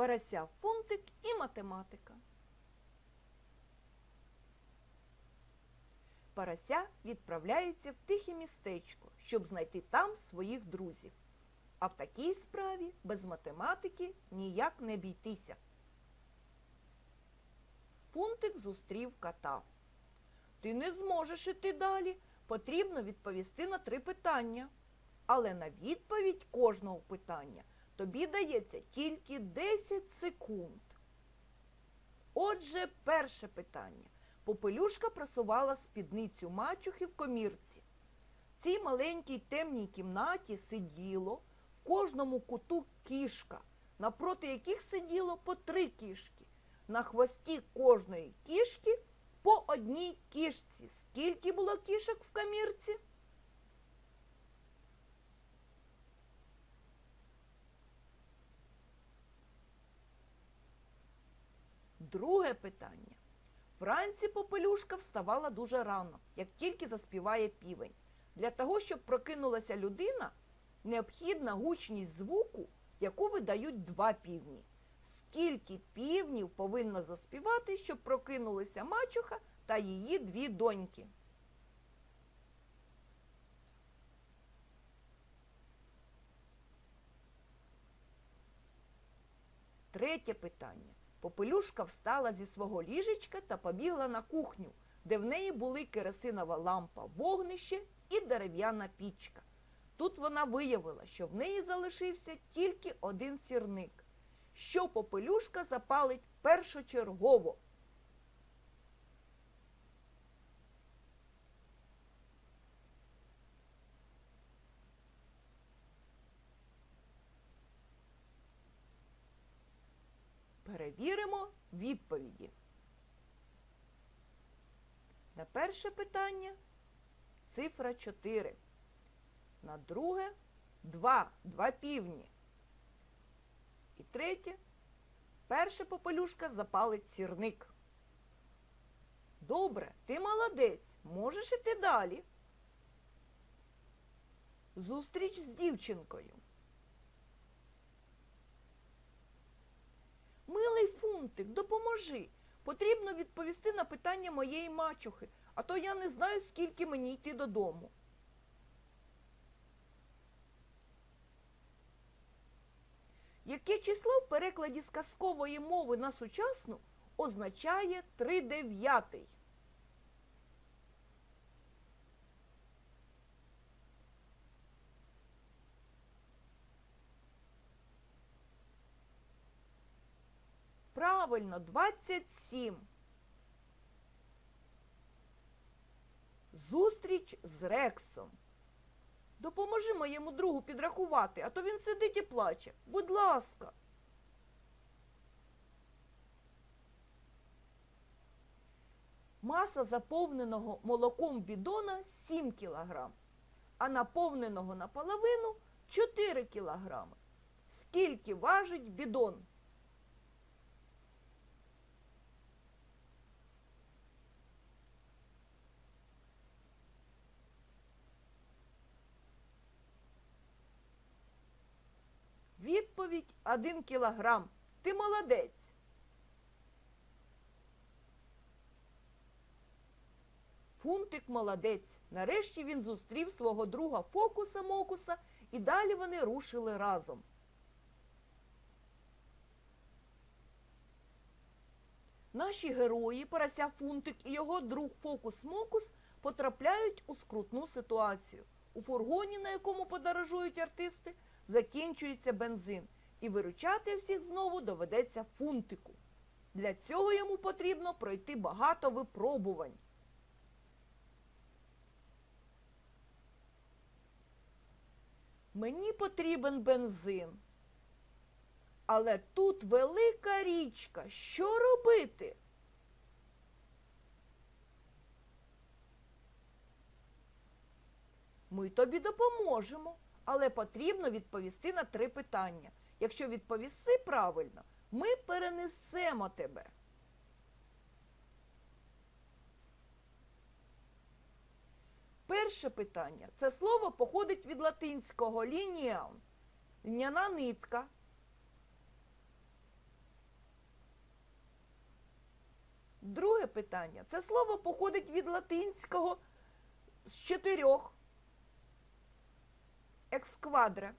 Парася Фунтик і математика. Парася відправляється в тихе містечко, щоб знайти там своїх друзів. А в такій справі без математики ніяк не обійтися. Фунтик зустрів кота. Ти не зможеш іти далі. Потрібно відповісти на три питання. Але на відповідь кожного питання тобі дається тільки 10 секунд. Отже, перше питання. Попелюшка просувала спідницю мачухи в комірці. В цій маленькій темній кімнаті сиділо в кожному куту кішка, напроти яких сиділо по три кішки. На хвості кожної кішки по одній кішці. Скільки було кішок в комірці? Друге питання. Вранці попелюшка вставала дуже рано, як тільки заспіває півень. Для того, щоб прокинулася людина, необхідна гучність звуку, яку видають два півні. Скільки півнів повинно заспівати, щоб прокинулися мачуха та її дві доньки? Третє питання. Попелюшка встала зі свого ліжечка та побігла на кухню, де в неї були керосинова лампа, вогнище і дерев'яна пічка. Тут вона виявила, що в неї залишився тільки один сірник, що попелюшка запалить першочергово. Перевіримо відповіді. На перше питання цифра 4. На друге 2, 2 півні. І третє. Перша попелюшка запалить сірник. Добре, ти молодець. Можеш іти далі. Зустріч з дівчинкою. Милий фунтик, допоможи. Потрібно відповісти на питання моєї мачухи, а то я не знаю, скільки мені йти додому. Яке число в перекладі з казкової мови на сучасну означає три дев'ятий? Правильно, 27. Зустріч з Рексом. Допоможи моєму другу підрахувати, а то він сидить і плаче. Будь ласка. Маса заповненого молоком бідона 7 кг, а наповненого наполовину 4 кг. Скільки важить бідон? Відповідь 1 кілограм. Ти молодець. Фунтик молодець. Нарешті він зустрів свого друга Фокуса Мокуса і далі вони рушили разом. Наші герої, Порася Фунтик і його друг Фокус Мокус потрапляють у скрутну ситуацію. У фургоні, на якому подорожують артисти, закінчується бензин, і виручати всіх знову доведеться фунтику. Для цього йому потрібно пройти багато випробувань. Мені потрібен бензин. Але тут велика річка. Що робити? Ми тобі допоможемо, але потрібно відповісти на три питання. Якщо відповіси правильно, ми перенесемо тебе. Перше питання. Це слово походить від латинського лінія Льняна нитка. Друге питання. Це слово походить від латинського з чотирьох ексквадре.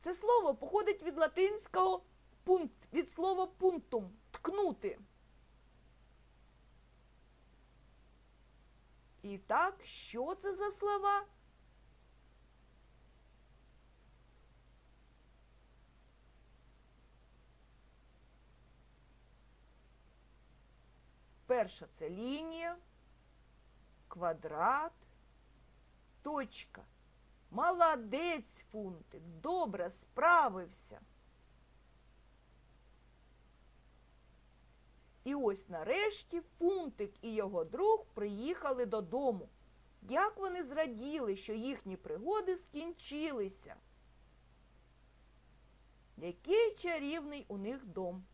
Це слово походить від латинського пункт, від слова пунктум ткнути. І так, що це за слова? Перша це лінія, квадрат, точка. Молодець, фунтик, добре справився. І ось нарешті фунтик і його друг приїхали додому. Як вони зраділи, що їхні пригоди скінчилися. Який чарівний у них дом.